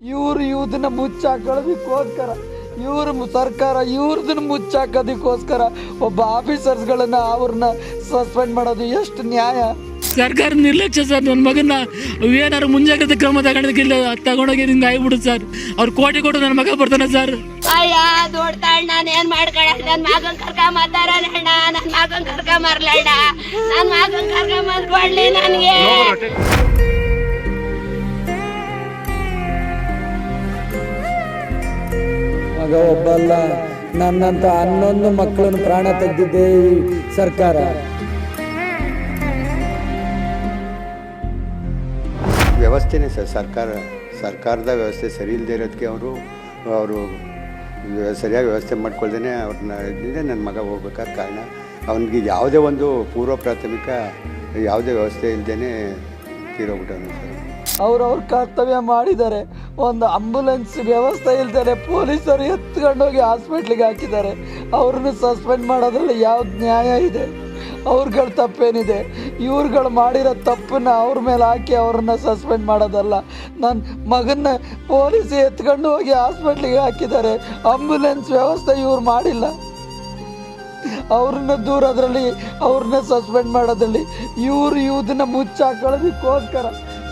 ಇವ್ರು ಇವ್ದನ್ನ ಮುಚ್ಚಾಕೊಳ್ಳೋದಕ್ಕೋಸ್ಕರ ಇವ್ರ ಸರ್ಕಾರ ಇವ್ರದನ್ನ ಮುಚ್ಚಾಕೋದಕ್ಕೋಸ್ಕರ ಒಬ್ಬ ಆಫೀಸರ್ಸ್ಗಳನ್ನ ಅವ್ರನ್ನ ಸಸ್ಪೆಂಡ್ ಮಾಡೋದು ಎಷ್ಟು ನ್ಯಾಯ? ಸರ್ಕಾರ ನಿರ್ಲಕ್ಷ್ಯ ಸರ್ ನನ್ನ ಮಗನ ಏನಾದ್ರು ಮುಂಜಾಗ್ರತೆ ಕ್ರಮ ತಗೊಂಡಿಲ್ಲ ತಗೊಂಡೋಗಿ ಹಿಂಗೆ ಆಗ್ಬಿಡುದು ಸರ್. ಅವ್ರು ಕೋಟಿ ಕೊಟ್ಟು ನನ್ನ ಮಗ ಬರ್ತಾನೆ ಸರ್. ಅಯ್ಯ ದೊಡ್ತಾಳ್ ನಾನು ಏನ್ ಮಾಡ್ಕೊಳ್ಳ ನನ್ನ ಮಗನ್ ಕರ್ಕೊಂಬತ್ತಾರಣ್ಣ ನನ್ನ ಮಗನ್ ಕರ್ಕ ಮರ್ಲಣ್ಣ. ನನ್ನ ಮಗನ್ ಕರ್ಕ ಕೊಡ್ಲಿ ನನ್ಗೆ. ಮಗ ಒಬ್ಬಲ್ಲ. ನನ್ನಂತ ಹನ್ನೊಂದು ಮಕ್ಕಳನ್ನು ಪ್ರಾಣ ತೆಗೆದಿದ್ದೆ ಸರ್ಕಾರ. ವ್ಯವಸ್ಥೆನೇ ಸರ್, ಸರ್ಕಾರ, ಸರ್ಕಾರದ ವ್ಯವಸ್ಥೆ ಸರಿ ಇಲ್ಲದೆ ಇರೋದಕ್ಕೆ ಅವರು ಅವರು ಸರಿಯಾಗಿ ವ್ಯವಸ್ಥೆ ಮಾಡ್ಕೊಳ್ದೇ ಅವ್ರನ್ನ ಇಲ್ಲದೆ ನನ್ನ ಮಗ ಹೋಗ್ಬೇಕಾದ ಕಾರಣ. ಅವನಿಗೆ ಯಾವುದೇ ಒಂದು ಪೂರ್ವ ಪ್ರಾಥಮಿಕ ಯಾವುದೇ ವ್ಯವಸ್ಥೆ ಇಲ್ಲದೇ ತೀರೋಗ್ಬಿಟ್ಟವನು ಸರ್. ಅವ್ರವ್ರ ಕರ್ತವ್ಯ ಮಾಡಿದ್ದಾರೆ. ಒಂದು ಆಂಬುಲೆನ್ಸ್ ವ್ಯವಸ್ಥೆ ಇಲ್ದಾರೆ ಪೊಲೀಸರು ಎತ್ಕೊಂಡೋಗಿ ಹಾಸ್ಪಿಟ್ಲಿಗೆ ಹಾಕಿದ್ದಾರೆ. ಅವ್ರನ್ನ ಸಸ್ಪೆಂಡ್ ಮಾಡೋದ್ರಲ್ಲಿ ಯಾವ ನ್ಯಾಯ ಇದೆ? ಅವ್ರಗಳ ತಪ್ಪೇನಿದೆ? ಇವ್ರುಗಳು ಮಾಡಿರೋ ತಪ್ಪನ್ನು ಅವ್ರ ಮೇಲೆ ಹಾಕಿ ಅವ್ರನ್ನ ಸಸ್ಪೆಂಡ್ ಮಾಡೋದಲ್ಲ. ನನ್ನ ಮಗನ್ನ ಪೊಲೀಸ್ ಎತ್ಕೊಂಡು ಹೋಗಿ ಹಾಸ್ಪಿಟ್ಲಿಗೆ ಹಾಕಿದ್ದಾರೆ. ಆಂಬುಲೆನ್ಸ್ ವ್ಯವಸ್ಥೆ ಇವ್ರು ಮಾಡಿಲ್ಲ. ಅವ್ರನ್ನ ದೂರದ್ರಲ್ಲಿ ಅವ್ರನ್ನ ಸಸ್ಪೆಂಡ್ ಮಾಡೋದ್ರಲ್ಲಿ ಇವ್ರು ಇವ್ದನ್ನ ಮುಚ್ಚಾಕೊಳ್ಳೋದಕ್ಕೋಸ್ಕರ.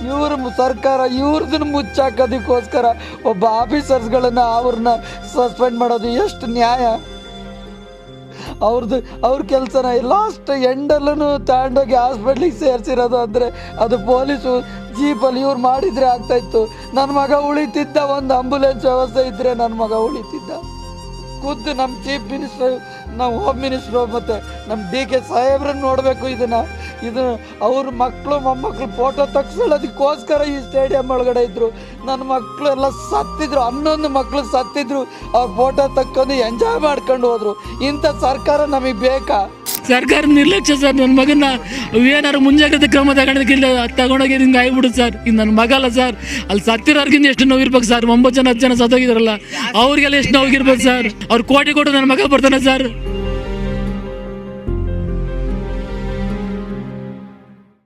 ಇವ್ರ ಸರ್ಕಾರ ಇವ್ರದನ್ನ ಮುಚ್ಚಾಕೋದಕ್ಕೋಸ್ಕರ ಒಬ್ಬ ಆಫೀಸರ್ಸ್ಗಳನ್ನ ಅವ್ರನ್ನ ಸಸ್ಪೆಂಡ್ ಮಾಡೋದು ಎಷ್ಟು ನ್ಯಾಯ? ಅವ್ರದ್ದು ಅವ್ರ ಕೆಲಸನ ಲಾಸ್ಟ್ ಎಂಡಲ್ಲೂ ತಗೊಂಡೋಗಿ ಹಾಸ್ಪಿಟ್ಲಿಗೆ ಸೇರಿಸಿರೋದು ಅಂದರೆ ಅದು ಪೊಲೀಸು ಜೀಪಲ್ಲಿ ಇವ್ರು ಮಾಡಿದರೆ ಆಗ್ತಾಯಿತ್ತು ನನ್ನ ಮಗ ಉಳಿತಿದ್ದ ಒಂದು ಆಂಬುಲೆನ್ಸ್ ವ್ಯವಸ್ಥೆ ಇದ್ದರೆ ನನ್ನ ಮಗ ಉಳಿತಿದ್ದ. ಖುದ್ದು ನಮ್ಮ ಚೀಫ್ ಮಿನಿಸ್ಟರ್ ನಮ್ಮ ಹೋಮ್ ಮಿನಿಸ್ಟ್ರು ಮತ್ತು ನಮ್ಮ ಡಿ ಕೆ ಸಾಹೇಬ್ರನ್ನ ನೋಡಬೇಕು ಇದನ್ನು. ಇದು ಅವ್ರ ಮಕ್ಕಳು ಮೊಮ್ಮಕ್ಕಳು ಫೋಟೋ ತಗ್ಸೋದಕ್ಕೋಸ್ಕರ ಈ ಸ್ಟೇಡಿಯಂ ಒಳಗಡೆ ಇದ್ರು. ನನ್ನ ಮಕ್ಕಳು ಎಲ್ಲ ಸತ್ತಿದ್ರು, ಹನ್ನೊಂದು ಮಕ್ಕಳು ಸತ್ತಿದ್ರು. ಅವ್ರ ಫೋಟೋ ತಕ್ಕೊಂಡು ಎಂಜಾಯ್ ಮಾಡ್ಕೊಂಡು ಹೋದ್ರು. ಇಂಥ ಸರ್ಕಾರ ನಮಗೆ ಬೇಕಾ? ಸರ್ಕಾರ ನಿರ್ಲಕ್ಷ್ಯ ಸರ್ ನನ್ನ ಮಗನ ಏನಾರು ಮುಂಜಾಗ್ರತೆ ಕ್ರಮ ತಗೊಂಡಿಲ್ಲ ತಗೊಂಡೋಗಿ ಹಿಂಗೆ ಆಗಿಬಿಡುತ್ತೆ ಸರ್. ಇದು ನನ್ನ ಮಗಲ್ಲ ಸರ್. ಅಲ್ಲಿ ಸತ್ತಿರೋರ್ಗಿಂತ ಎಷ್ಟು ನೋವಿರ್ಬೇಕು ಸರ್. ಒಂಬತ್ತು ಜನ ಹತ್ತು ಜನ ಸತ್ತೋಗಿದಾರಲ್ಲ, ಅವ್ರಿಗೆಲ್ಲ ಎಷ್ಟು ನೋವಿರ್ಬೇಕು ಸರ್. ಅವ್ರು ಕೋಟಿ ಕೊಟ್ಟು ನನ್ನ ಮಗ ಬರ್ತಾನೆ ಸರ್.